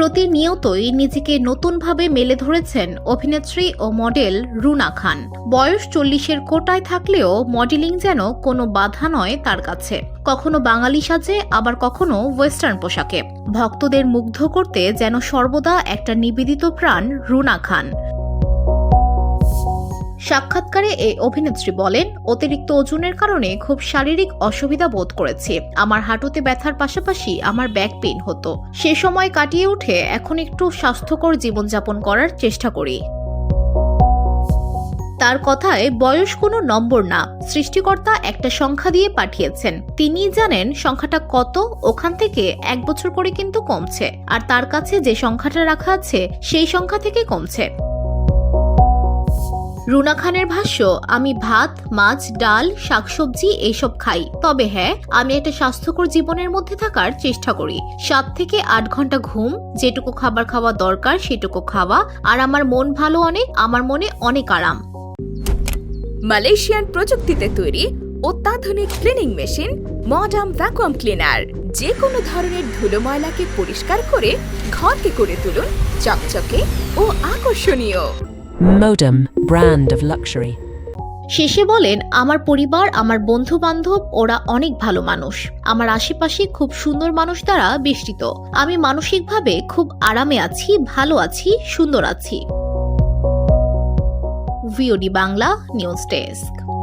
প্রতিনিয়তই নিজেকে নতুনভাবে মেলে ধরেছেন অভিনেত্রী ও মডেল রুনা খান। বয়স চল্লিশের কোটায় থাকলেও মডেলিং যেন কোনো বাধা নয় তার কাছে। কখনো বাঙালি সাজে, আবার কখনো ওয়েস্টার্ন পোশাকে। ভক্তদের মুগ্ধ করতে যেন সর্বদা একটা নিবেদিত প্রাণ রুনা খান। সাক্ষাৎকারে এই অভিনেত্রী বলেন, অতিরিক্ত ওজনের কারণে খুব শারীরিক অসুবিধা বোধ করেছি। আমার হাঁটুতে ব্যথার পাশাপাশি আমার ব্যাক পেইন হতো। সে সময় কাটিয়ে উঠে এখন একটু স্বাস্থ্যকর জীবনযাপন করার চেষ্টা করি। তার কথায় বয়স কোনো নম্বর না। সৃষ্টিকর্তা একটা সংখ্যা দিয়ে পাঠিয়েছেন। তিনিই জানেন সংখ্যাটা কত, ওখান থেকে এক বছর করে কিন্তু কমছে। আর তার কাছে যে সংখ্যাটা রাখা আছে, সেই সংখ্যা থেকে কমছে। রুনা খানের ভাষ্য, আমি ভাত, মাছ, ডাল, শাকসবজি এইসব খাই। তবে হ্যাঁ আমি একটা স্বাস্থ্যকর জীবনের মধ্যে থাকার চেষ্টা করি। সাত থেকে আট ঘণ্টা ঘুম, যেটুকু খাবার খাওয়া দরকার সেটুকু খাওয়া, আর আমার মন ভালো অনেক, আমার মনে অনেক আরাম। মালয়েশিয়ান প্রযুক্তিতে তৈরি অত্যাধুনিক cleaning machine, modern vacuum cleaner যে কোনো ধরনের ধুলো ময়লাকে পরিষ্কার করে ঘরকে করে তুলুন চকচকে ও আকর্ষণীয়। Modem, brand of luxury. শেষে বলেন আমার পরিবার আমার বন্ধু বান্ধব ওরা অনেক ভালো মানুষ। আমার আশেপাশে খুব সুন্দর মানুষ দ্বারা বেষ্টিত। আমি মানসিকভাবে খুব আরামে আছি ভালো আছি সুন্দর আছি। VOD Bangla news desk